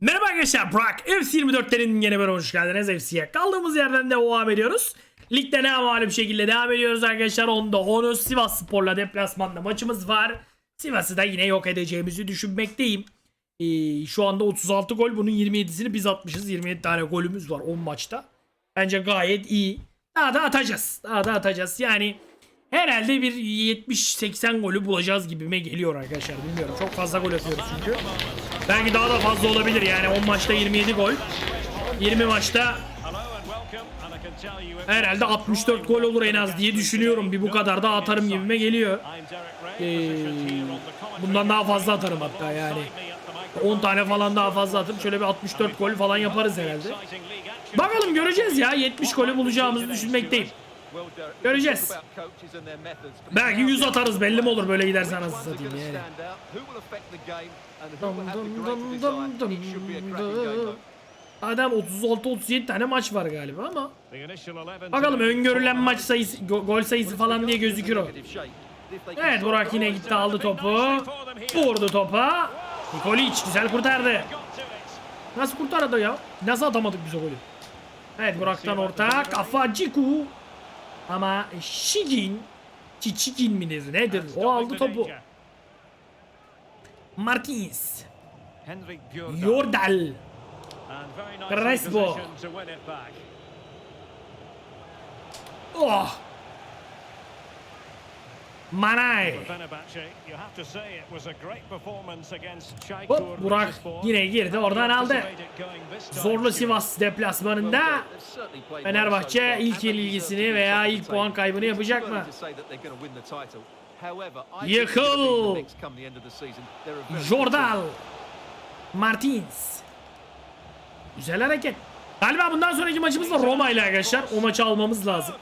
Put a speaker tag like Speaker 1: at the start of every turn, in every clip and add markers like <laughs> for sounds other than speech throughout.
Speaker 1: Merhaba arkadaşlar Burak FC24'lerin yeni bölümüne hoş geldiniz FC'ye. Kaldığımız yerden devam ediyoruz. Ligde ne malum şekilde devam ediyoruz arkadaşlar. Onda onu Sivas Spor'la deplasmanda maçımız var. Sivas'ı da yine yok edeceğimizi düşünmekteyim. Ee, şu anda 36 gol bunun 27'sini biz atmışız. 27 tane golümüz var 10 maçta. Bence gayet iyi. Daha da atacağız. Daha da atacağız. Yani herhalde bir 70-80 golü bulacağız gibime geliyor arkadaşlar. Bilmiyorum. Çok fazla gol atıyoruz çünkü. Belki daha da fazla olabilir yani 10 maçta 27 gol. 20 maçta herhalde 64 gol olur en az diye düşünüyorum. Bir bu kadar da atarım gibime geliyor. Ee, bundan daha fazla atarım hatta yani. 10 tane falan daha fazla atıp şöyle bir 64 gol falan yaparız herhalde. Bakalım göreceğiz ya 70 golü bulacağımızı düşünmekteyim. Göreceğiz. Belki 100 atarız belli mi olur böyle giderse anasını satayım yani. Dum dum dum dum dum dum. Adam 36-37 tane maç var galiba ama bakalım öngörülen maç sayısı go- gol sayısı falan diye gözükür o. Evet Burak yine gitti aldı topu. Vurdu topa. Nikolic güzel kurtardı. Nasıl kurtardı ya? Nasıl atamadık biz o golü? Evet Burak'tan orta. Kafa Ciku. Ama Şigin. Çiçikin mi nedir nedir? O aldı topu. Martins. Yordal. Crespo. Oh. Manay. Hop Burak yine girdi oradan aldı. Zorlu Sivas deplasmanında Fenerbahçe ilk yenilgisini veya ilk puan kaybını yapacak mı? Yıkıl. Jordal. Martins. Güzel hareket. Galiba bundan sonraki maçımız da Roma ile arkadaşlar. O maçı almamız lazım.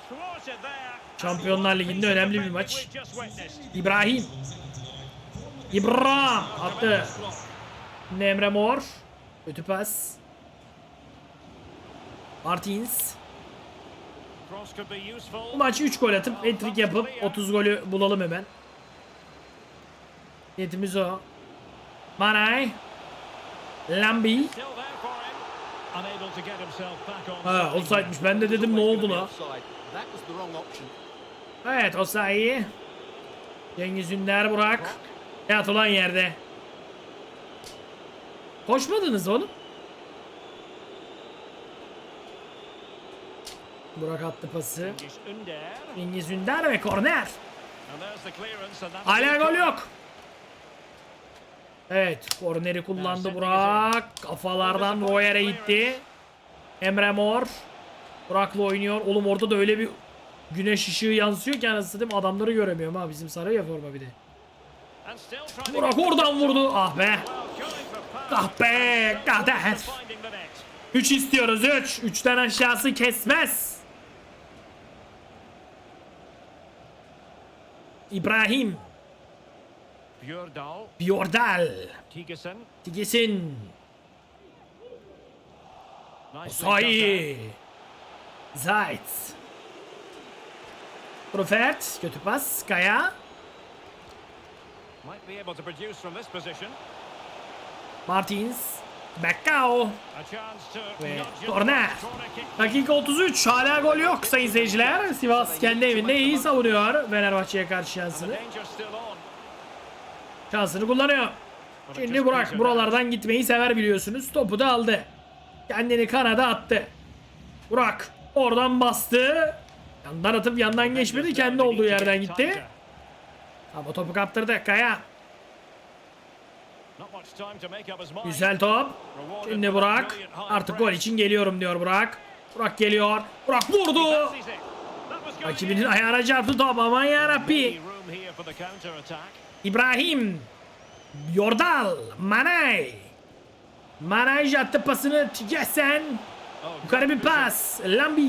Speaker 1: Şampiyonlar Ligi'nde önemli bir maç. İbrahim. İbrahim attı. Emre Mor. Kötü pas. Martins. Bu maçı 3 gol atıp hat-trick yapıp 30 golü bulalım hemen. Niyetimiz o. Manay. Lambi. Ha offside'miş. Ben de dedim ne oldu la? Evet Osayi. Cengiz Ünder Burak. Yat ulan yerde. Koşmadınız oğlum. Burak attı pası. Cengiz Ünder ve korner. Hala gol yok. Evet korneri kullandı Burak. Kafalardan Royer'e gitti. Emre Mor. Burak'la oynuyor. Oğlum orada da öyle bir güneş ışığı yansıyor ki anasını satayım adamları göremiyorum ha bizim sarı ya forma bir de. Burak oradan vurdu. Ah be. Ah be. Kader. 3 istiyoruz 3. 3. 3'ten aşağısı kesmez. İbrahim. Bjordal.
Speaker 2: Tigesen,
Speaker 1: Tigesin.
Speaker 2: cut
Speaker 1: Sahi. Zayt. Profert. Kötü pas. Kaya. Martins.
Speaker 2: To
Speaker 1: Ve korner. Dakika 33. Hala gol yok sayın seyirciler. Sivas kendi evinde iyi savunuyor Fenerbahçe'ye karşı şansını. Şansını kullanıyor. Şimdi Burak buralardan gitmeyi sever biliyorsunuz. Topu da aldı. Kendini kanada attı. Burak oradan bastı. Yandan atıp yandan geçmedi. Kendi olduğu yerden gitti. Ama topu kaptırdı. Kaya. Güzel top. Şimdi Burak. Artık gol için geliyorum diyor Burak. Burak geliyor. Burak vurdu. Rakibinin
Speaker 2: in.
Speaker 1: ayağına çarptı top aman yarabbi. İbrahim. Yordal. Manay. Manay attı pasını Tigesen.
Speaker 2: Oh,
Speaker 1: Yukarı bir pas. Lambi.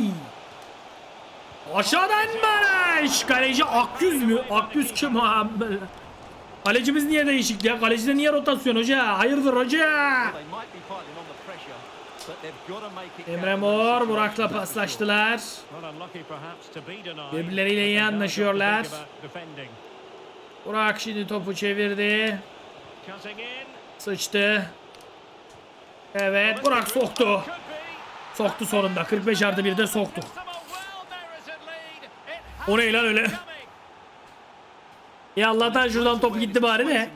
Speaker 1: Aşağıdan Manay. Kaleci Akyüz mü? Akyüz kim abi? Kalecimiz niye değişik ya? Kalecide niye rotasyon hoca? Hayırdır hoca? Emre Mor Burak'la paslaştılar. Birbirleriyle iyi anlaşıyorlar. Burak şimdi topu çevirdi. Sıçtı. Evet Burak soktu. Soktu sonunda. 45 artı 1'de soktu. O ne lan öyle? Ya Allah'tan şuradan top gitti bari de.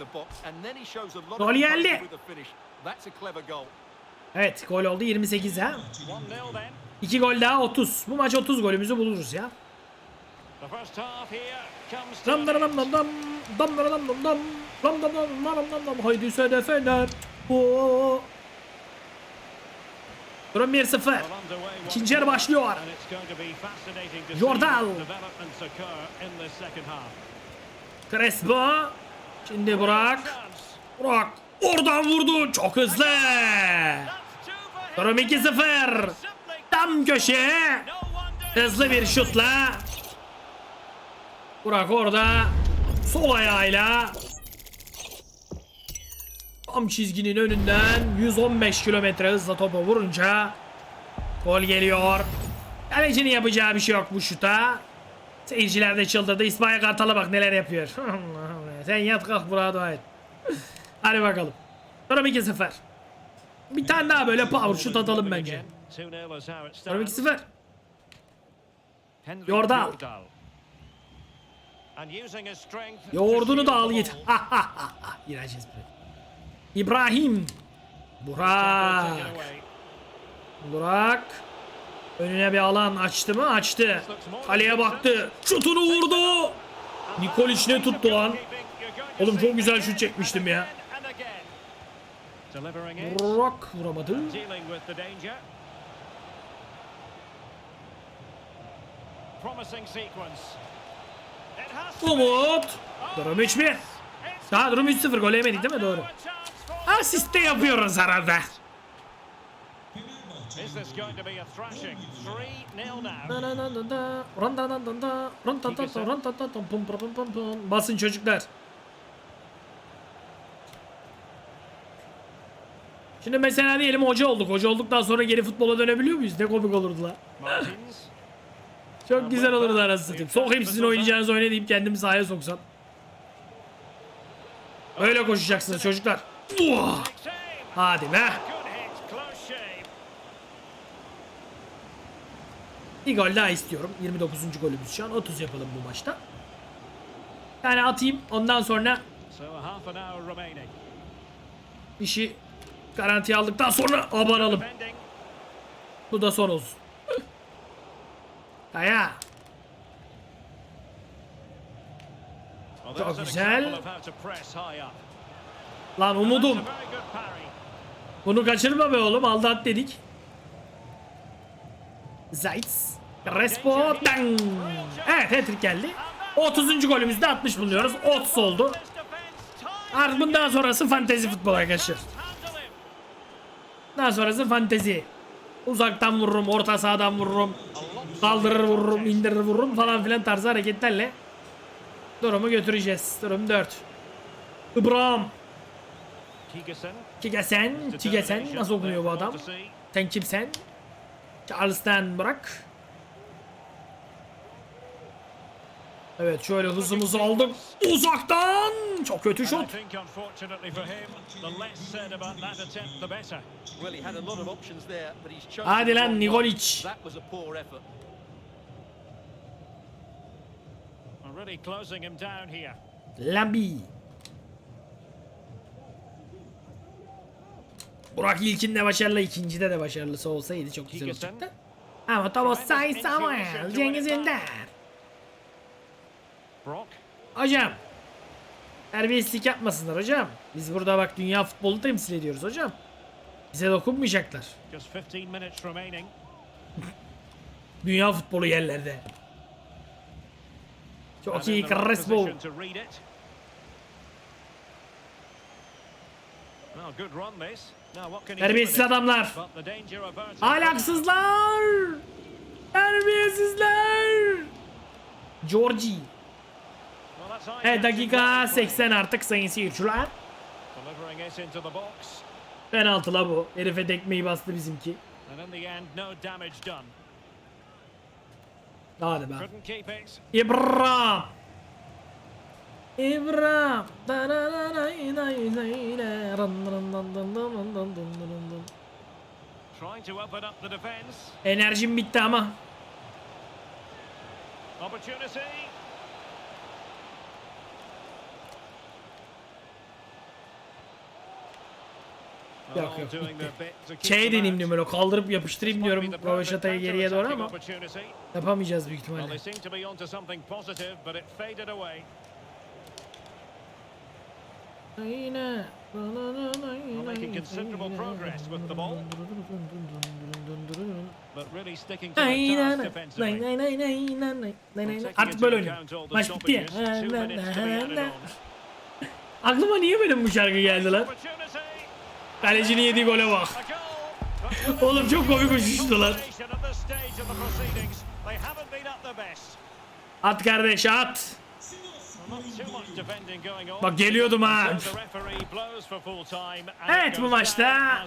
Speaker 1: Gol geldi. Evet gol oldu 28 ha.
Speaker 2: 1-0 then.
Speaker 1: 2 gol daha 30. Bu maç 30 golümüzü buluruz ya. Dam dam dam dam dam dam dam dam dam dam dam dam dam dam dam haydi söyle Fener. Oo. Durum 1-0.
Speaker 2: well underway once
Speaker 1: İkinci yarı başlıyor. Jordal. Crespo. Şimdi Burak. Burak. Oradan vurdu. Çok hızlı. Durum 2-0.
Speaker 2: Simply
Speaker 1: Tam köşe.
Speaker 2: no wonder.
Speaker 1: Hızlı bir şutla. Burak orada sol ayağıyla tam çizginin önünden 115 kilometre hızla topa vurunca gol geliyor. Kalecinin yapacağı bir şey yok bu şuta. Seyirciler de çıldırdı. İsmail Kartal'a bak neler yapıyor. <laughs> Sen yat kalk Burak'a dua et. <laughs> Hadi bakalım. Durum 2-0. Bir tane daha böyle power şut atalım bence.
Speaker 2: 2-0 is how it
Speaker 1: Durum
Speaker 2: stands.
Speaker 1: 2-0.
Speaker 2: Henrik
Speaker 1: Jordal.
Speaker 2: And using his strength to
Speaker 1: Yoğurdunu da al git. İğrenç espri. İbrahim. Burak. Burak. Önüne bir alan açtı mı? Açtı. Kaleye baktı. Şutunu vurdu. Nikolic ne tuttu lan? Oğlum çok güzel şut çekmiştim ya. Burak vuramadı. Umut. Durum 3-1.
Speaker 2: It's
Speaker 1: Daha durum 3-0. Gol yemedik değil mi? Doğru.
Speaker 2: now a chance for-
Speaker 1: Asist de yapıyoruz arada.
Speaker 2: Is this going to be a thrashing? 3-0 now.
Speaker 1: Basın çocuklar. Şimdi mesela diyelim hoca olduk. Hoca olduktan sonra geri futbola dönebiliyor muyuz? Ne komik olurdu la. <laughs> Çok güzel olurdu arası satayım. Sokayım sizin oynayacağınız oyuna deyip kendimi sahaya soksam. Öyle koşacaksınız çocuklar. Hadi be. Bir gol daha istiyorum. 29. golümüz şu an. 30 yapalım bu maçta. Yani atayım. Ondan sonra işi garantiye aldıktan sonra abanalım. Bu da son olsun.
Speaker 2: Aya.
Speaker 1: Çok güzel. Lan umudum. Bunu kaçırma be oğlum. Aldat dedik. Zayt. Respo. Dang. Evet hat-trick geldi. 30. golümüzde 60 bulunuyoruz. 30 oldu. Artık bundan sonrası fantezi futbol arkadaşlar. Daha sonrası fantezi. Uzaktan vururum, orta sahadan vururum. Kaldırır vururum, indirir vururum falan filan tarzı hareketlerle durumu götüreceğiz. Durum 4. İbrahim.
Speaker 2: Kigerson.
Speaker 1: Tigesen, Tigesen
Speaker 2: Determination
Speaker 1: nasıl okunuyor bu adam? Sen kimsen? Charles'tan bırak. Evet şöyle hızımızı aldık. Uzaktan çok kötü şut. Hadi lan Nikolic. Lambi. Burak ilkinde başarılı, ikincide de başarılısı olsaydı çok güzel olacaktı. Ama Thomas Say Samuel, Cengiz Ünder. Hocam. Terbiyesizlik yapmasınlar hocam. Biz burada bak dünya futbolu temsil ediyoruz hocam. Bize dokunmayacaklar.
Speaker 2: Just 15 minutes remaining.
Speaker 1: Dünya futbolu yerlerde. Çok iyi Crespo.
Speaker 2: Well, good run this.
Speaker 1: Terbiyesiz adamlar. Ahlaksızlar. Terbiyesizler. Georgie. Evet dakika 80 artık sayın seyirciler.
Speaker 2: Penaltı
Speaker 1: la bu. Herife tekmeyi bastı bizimki. Hadi be. İbrahim. İbrahim. Enerjim bitti ama. Yok yok bitti. Şey deneyim diyorum böyle kaldırıp yapıştırayım diyorum Rovaşata'yı geriye doğru ama yapamayacağız büyük ihtimalle
Speaker 2: away. making considerable progress with the ball. But really sticking to the task defensively.
Speaker 1: Artık böyle oynuyor. Maç bitti ya. <laughs> Aklıma niye benim bu şarkı geldi lan? Kalecinin yediği gole bak. <laughs> Oğlum çok komik uçuştu lan.
Speaker 2: At
Speaker 1: kardeş at. Bak geliyordum ha. Evet bu maçta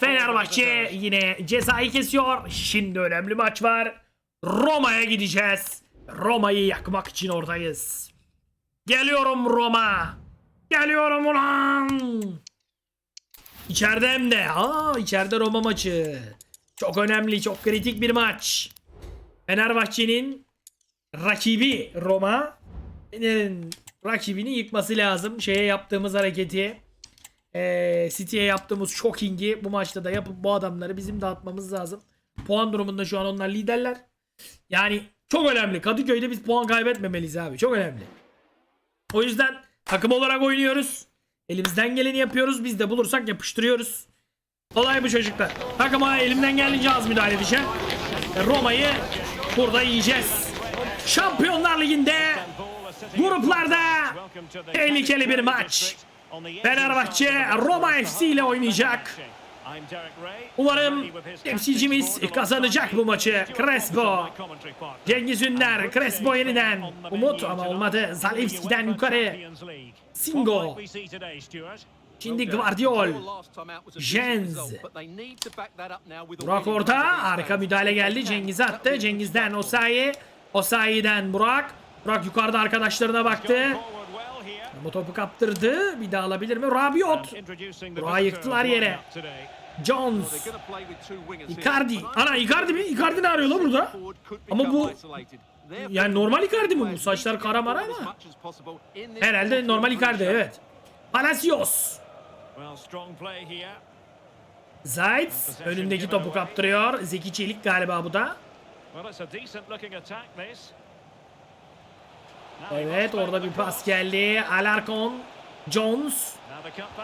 Speaker 1: Fenerbahçe yine cezayı kesiyor. Şimdi önemli maç var. Roma'ya gideceğiz. Roma'yı yakmak için oradayız. Geliyorum Roma. Geliyorum ulan. İçeride hem de. Aa içeride Roma maçı. Çok önemli, çok kritik bir maç. Fenerbahçe'nin rakibi Roma. Rakibini yıkması lazım. Şeye yaptığımız hareketi. Ee, City'ye yaptığımız shocking'i bu maçta da yapıp bu adamları bizim dağıtmamız lazım. Puan durumunda şu an onlar liderler. Yani çok önemli. Kadıköy'de biz puan kaybetmemeliyiz abi. Çok önemli. O yüzden takım olarak oynuyoruz. Elimizden geleni yapıyoruz. Biz de bulursak yapıştırıyoruz. Olay bu çocuklar. Takıma elimden geldiğince az müdahale edeceğim. Roma'yı burada yiyeceğiz. Şampiyonlar Ligi'nde gruplarda tehlikeli bir maç. Fenerbahçe Roma FC ile oynayacak. Umarım temsilcimiz kazanacak bu maçı. Crespo. Cengiz Ünder, Crespo yeniden. Umut ama olmadı. Zalewski'den yukarı. Singo. Şimdi Guardiol. Jens. Burak orta. Arka müdahale geldi. Cengiz attı. Cengiz'den Osayi. Osayi'den Burak. Burak yukarıda arkadaşlarına baktı. Bu topu kaptırdı. Bir daha alabilir mi? Rabiot. Burak'ı yıktılar yere. Jones. Icardi. Ana Icardi mi? Icardi ne arıyor lan burada? Ama bu- yani normal Icardi mi bu? Saçlar kara mara ama. Herhalde normal Icardi evet. Palacios. Zayt önündeki topu kaptırıyor. Zeki Çelik galiba bu da. Evet orada bir pas geldi. Alarcon. Jones.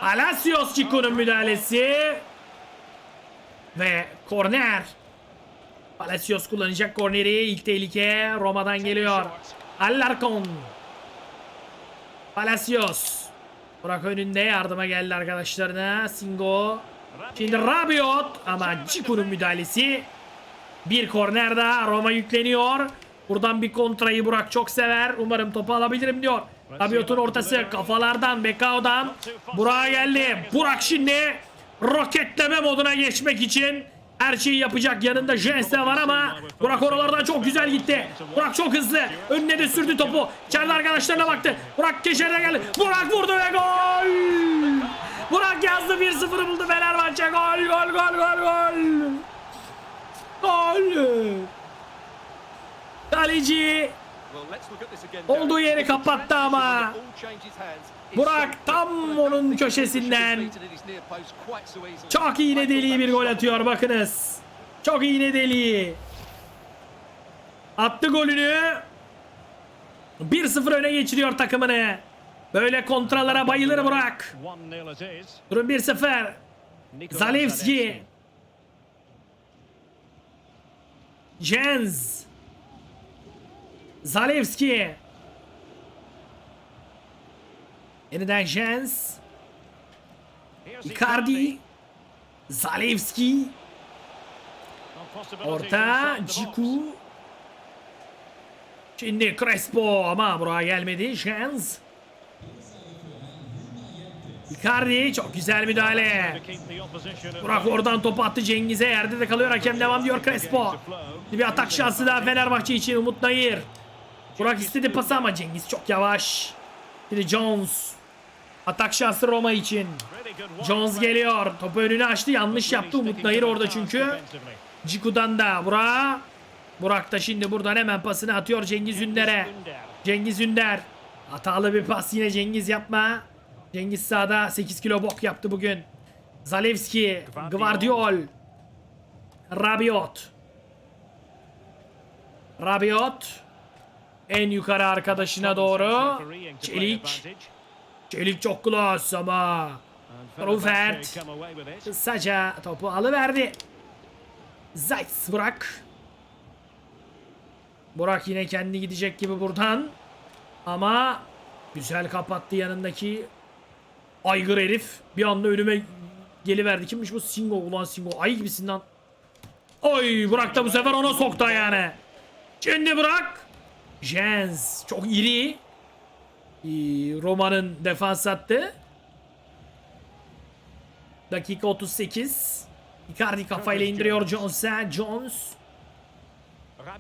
Speaker 1: Palacios Chico'nun müdahalesi. Ve korner. Palacios kullanacak korneri. İlk tehlike Roma'dan geliyor. Alarcon. Palacios. Burak önünde yardıma geldi arkadaşlarına. Singo. Şimdi Rabiot ama Cicu'nun müdahalesi. Bir korner daha Roma yükleniyor. Buradan bir kontrayı Burak çok sever. Umarım topu alabilirim diyor. Rabiot'un ortası kafalardan Bekao'dan. Burak'a geldi. Burak şimdi roketleme moduna geçmek için her şeyi yapacak. Yanında Jens var ama Burak oralardan çok güzel gitti. Burak çok hızlı. Önüne de sürdü topu. İçeride arkadaşlarına baktı. Burak geçeride geldi. Burak vurdu ve gol! Burak yazdı 1-0'ı buldu Fenerbahçe. Gol gol gol gol gol. Gol. Kaleci Olduğu yeri kapattı ama Burak tam onun köşesinden çok iğne deliği bir gol atıyor bakınız. Çok iğne deliği. Attı golünü. 1-0 öne geçiriyor takımını. Böyle kontralara bayılır Burak. Durum 1-0. Zalewski. Jens. Zalewski. Yeniden Jens. Icardi. Zalewski. Orta. Ciku. Şimdi Crespo ama buraya gelmedi. Jens. Icardi çok güzel müdahale. Burak oradan topu attı Cengiz'e. Yerde de kalıyor. Hakem devam diyor Crespo. Bir atak şansı daha Fenerbahçe için Umut Nayır. Burak istedi pası ama Cengiz çok yavaş. Şimdi Jones. Atak şansı Roma için. Jones geliyor. Topu önüne açtı. Yanlış yaptı. Umut Nayır orada çünkü. Ciku'dan da Burak. Burak da şimdi buradan hemen pasını atıyor Cengiz Ünder'e.
Speaker 2: Ünder.
Speaker 1: Cengiz Ünder. Hatalı bir pas yine Cengiz yapma. Cengiz sağda 8 kilo bok yaptı bugün. Zalewski, Gvardiol. Rabiot. Rabiot. En yukarı arkadaşına doğru. Çelik. Çelik çok klas ama. Rufert. Kısaca topu alıverdi. Zayt Burak. Burak yine kendi gidecek gibi buradan. Ama güzel kapattı yanındaki aygır herif. Bir anda önüme geliverdi. Kimmiş bu? Singo ulan Singo. Ay gibisin lan. Oy Burak da bu sefer ona soktu yani. Şimdi Burak. Jens çok iri. Ee, Roma'nın defans attı. Dakika 38. Icardi kafayla indiriyor Jones'a. Jones.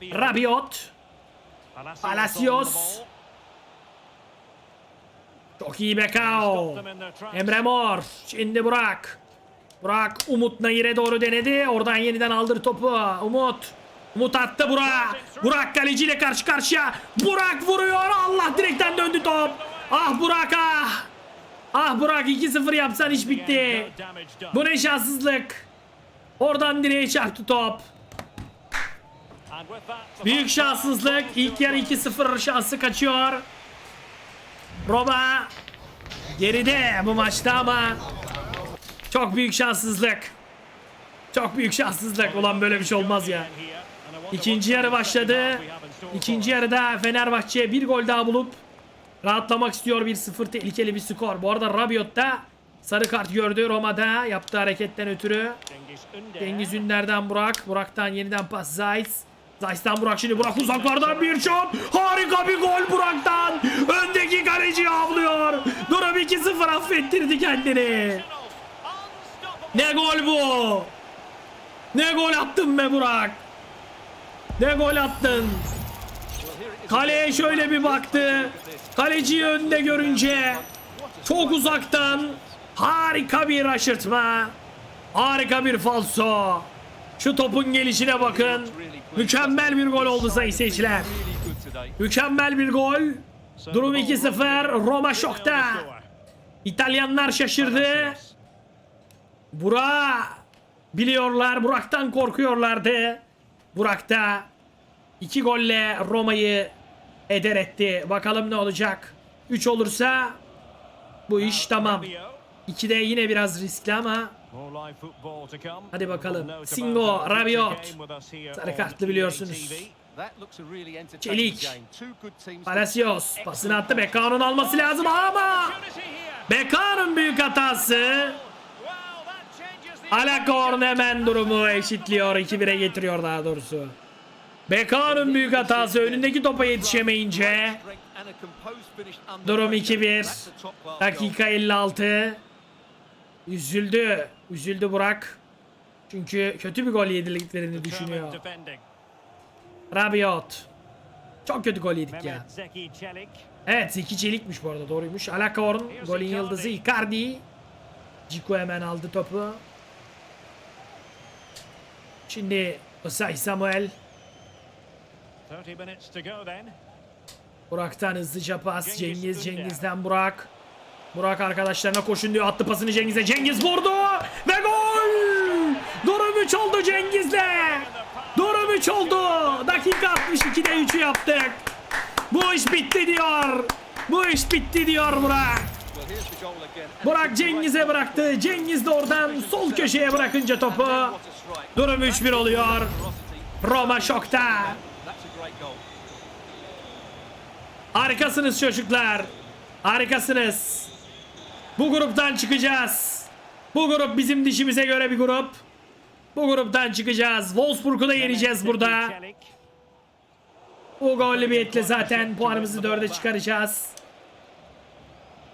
Speaker 2: Rabiot. Palacios.
Speaker 1: Çok iyi Bekao. Emre Mor. Şimdi Burak. Burak Umut Nayir'e doğru denedi. Oradan yeniden aldır topu. Umut. Umut attı Burak. Burak kaleciyle karşı karşıya. Burak vuruyor. Allah direkten döndü top. Ah Burak ah. Ah Burak 2-0 yapsan iş bitti. Bu ne şanssızlık. Oradan direğe çarptı top. Büyük şanssızlık. İlk yarı 2-0 şansı kaçıyor. Roma geride bu maçta ama çok büyük şanssızlık. Çok büyük şanssızlık. Ulan böyle bir şey olmaz ya. İkinci yarı başladı. İkinci yarıda Fenerbahçe bir gol daha bulup rahatlamak istiyor 1-0 tehlikeli bir skor. Bu arada Rabiot da sarı kart gördü Roma'da yaptığı hareketten ötürü.
Speaker 2: Cengiz
Speaker 1: Ünder'den Burak. Burak'tan yeniden pas Zayt. Zayt'tan Burak şimdi Burak uzaklardan bir şut. Harika bir gol Burak'tan. Öndeki kaleci avlıyor. Durum 2-0 affettirdi kendini. Ne gol bu? Ne gol attın be Burak? Ne gol attın? Kaleye şöyle bir baktı. Kaleciyi önde görünce çok uzaktan harika bir aşırtma. Harika bir falso. Şu topun gelişine bakın. Mükemmel bir gol oldu sayın seyirciler. Mükemmel bir gol. Durum 2-0. Roma şokta. İtalyanlar şaşırdı. Burak biliyorlar. Burak'tan korkuyorlardı. Burak da iki golle Roma'yı eder etti. Bakalım ne olacak. 3 olursa bu iş tamam.
Speaker 2: Rabiot.
Speaker 1: 2'de yine biraz riskli ama. Hadi bakalım. Singo, Rabiot. Sarı kartlı biliyorsunuz. Çelik. Palacios pasını attı. Bekao'nun alması lazım ama. Bekao'nun büyük hatası. Alakorn hemen durumu eşitliyor. 2-1'e getiriyor daha doğrusu. Bekao'nun büyük hatası önündeki topa yetişemeyince durum
Speaker 3: pressure.
Speaker 1: 2-1.
Speaker 3: That's a top class goal.
Speaker 1: Dakika 56. Üzüldü. Üzüldü Burak. Çünkü kötü bir gol yedirdiklerini düşünüyor. Rabiot. Çok kötü gol yedik ya. Evet Zeki Çelik'miş bu arada doğruymuş. Alakorn golün yıldızı Icardi. Ciku hemen aldı topu. Şimdi Osay Samuel.
Speaker 2: 30 minutes to go then.
Speaker 1: Burak'tan hızlıca pas.
Speaker 2: Cengiz.
Speaker 1: Cengiz'den Burak. Burak arkadaşlarına koşun diyor. Attı pasını Cengiz'e. Cengiz vurdu. Ve gol! Durum 3 oldu Cengiz'le. Durum 3 oldu. Dakika 62'de 3'ü yaptık. Bu iş bitti diyor. Bu iş bitti diyor Burak. Burak Cengiz'e bıraktı. Cengiz de oradan sol köşeye bırakınca topu. Durum 3-1 oluyor. Roma şokta. Harikasınız çocuklar. Harikasınız. Bu gruptan çıkacağız. Bu grup bizim dişimize göre bir grup. Bu gruptan çıkacağız. Wolfsburg'u da yeneceğiz burada. Bu galibiyetle zaten puanımızı dörde çıkaracağız.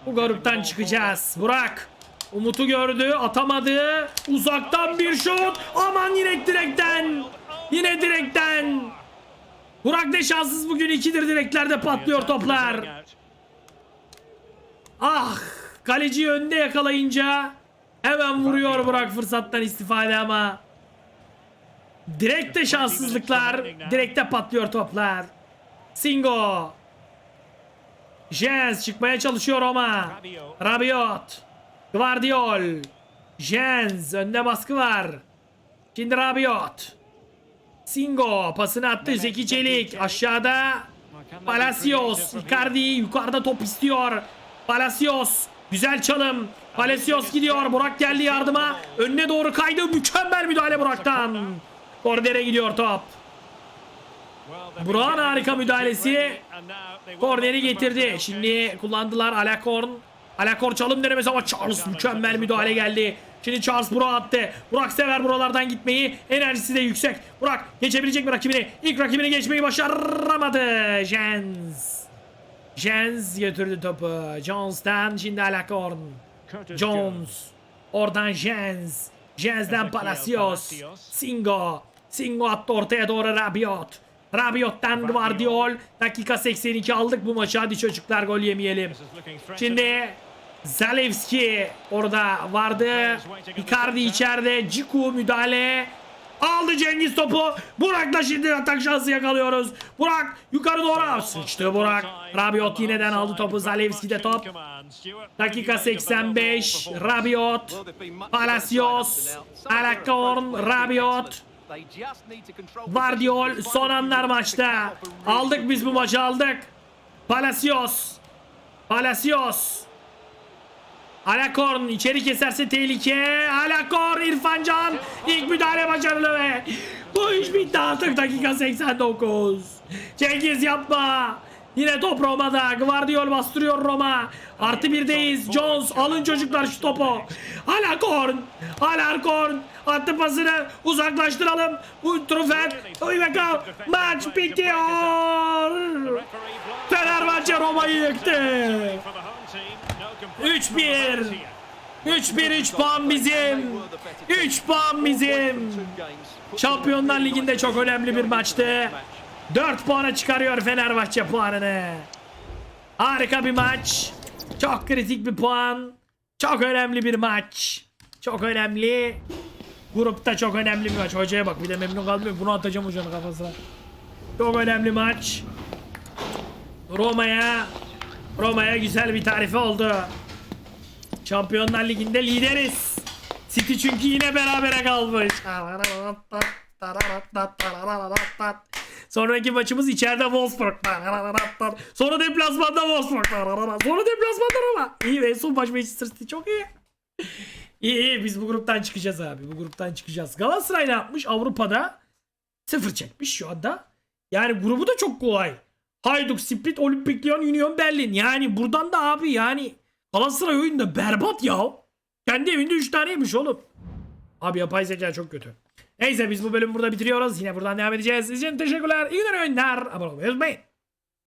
Speaker 1: Bu gruptan çıkacağız. Burak. Umut'u gördü. Atamadı. Uzaktan bir şut. Aman yine direkten. Yine direkten. Burak ne şanssız bugün ikidir direklerde patlıyor toplar. Ah Kaleciyi önde yakalayınca hemen vuruyor Burak fırsattan istifade ama direkte şanssızlıklar. Direkte patlıyor toplar. Singo. Jens çıkmaya çalışıyor ama. Rabiot. Guardiol. Jens önde baskı var. Şimdi Rabiot. Singo pasını attı Zeki Çelik aşağıda Palacios Icardi yukarıda top istiyor Palacios güzel çalım Palacios gidiyor Burak geldi yardıma önüne doğru kaydı mükemmel müdahale Burak'tan Kornere gidiyor top Burak'ın harika müdahalesi Korneri getirdi şimdi kullandılar Alakorn Alakor çalım denemesi ama Charles mükemmel müdahale geldi. Şimdi Charles Burak attı. Burak sever buralardan gitmeyi. Enerjisi de yüksek. Burak geçebilecek mi rakibini? İlk rakibini geçmeyi başaramadı. Jens. Jens götürdü topu. Jones'tan şimdi Alakorn. Jones. Oradan Jens. Jens'den Palacios. Singo. Singo attı ortaya doğru Rabiot. Rabiot'tan Guardiol. Dakika 82 aldık bu maçı. Hadi çocuklar gol yemeyelim. Şimdi Zalewski orada vardı. Icardi içeride. Ciku müdahale. Aldı Cengiz topu. Burak'la şimdi atak şansı yakalıyoruz. Burak yukarı doğru. Sıçtı Burak. Rabiot yineden aldı topu. Zalewski'de top. Dakika 85. Rabiot. Palacios. Alakorn. Rabiot. Vardiol son anlar maçta. Aldık biz bu maçı aldık. Palacios. Palacios. Alakorn içeri keserse tehlike. Alakorn İrfan Can ilk müdahale başarılı ve bu iş bitti artık dakika 89. Cengiz yapma. Yine top Roma'da. Guardiol bastırıyor Roma. Artı birdeyiz. Jones alın çocuklar şu topu. Alakorn. Alakorn. Attı pasını. Uzaklaştıralım. Trufet. Uyveka. Maç bitiyor. Fenerbahçe Roma'yı yıktı. 3-1. 3-1 3 puan bizim. 3 puan bizim. Şampiyonlar Ligi'nde çok önemli bir maçtı. 4 puana çıkarıyor Fenerbahçe puanını. Harika bir maç. Çok kritik bir puan. Çok önemli bir maç. Çok önemli. Grupta çok önemli bir maç. Hocaya bak bir de memnun kalmıyor. Bunu atacağım hocanın kafasına. Çok önemli maç. Roma'ya Roma'ya güzel bir tarife oldu. Şampiyonlar Ligi'nde lideriz. City çünkü yine berabere kalmış. Sonraki maçımız içeride Wolfsburg. Sonra deplasmanda Wolfsburg. Sonra deplasmanda Roma. İyi ve son maç Manchester City çok iyi. İyi iyi biz bu gruptan çıkacağız abi. Bu gruptan çıkacağız. Galatasaray ne yapmış? Avrupa'da sıfır çekmiş şu anda. Yani grubu da çok kolay. Hayduk, Split, Olimpik Lyon, Union Berlin. Yani buradan da abi yani Galatasaray oyunda berbat ya. Kendi evinde 3 taneymiş oğlum. Abi yapay zeka çok kötü. Neyse biz bu bölümü burada bitiriyoruz. Yine buradan devam edeceğiz. Sizin için teşekkürler. İyi günler oyunlar. Abone olmayı unutmayın.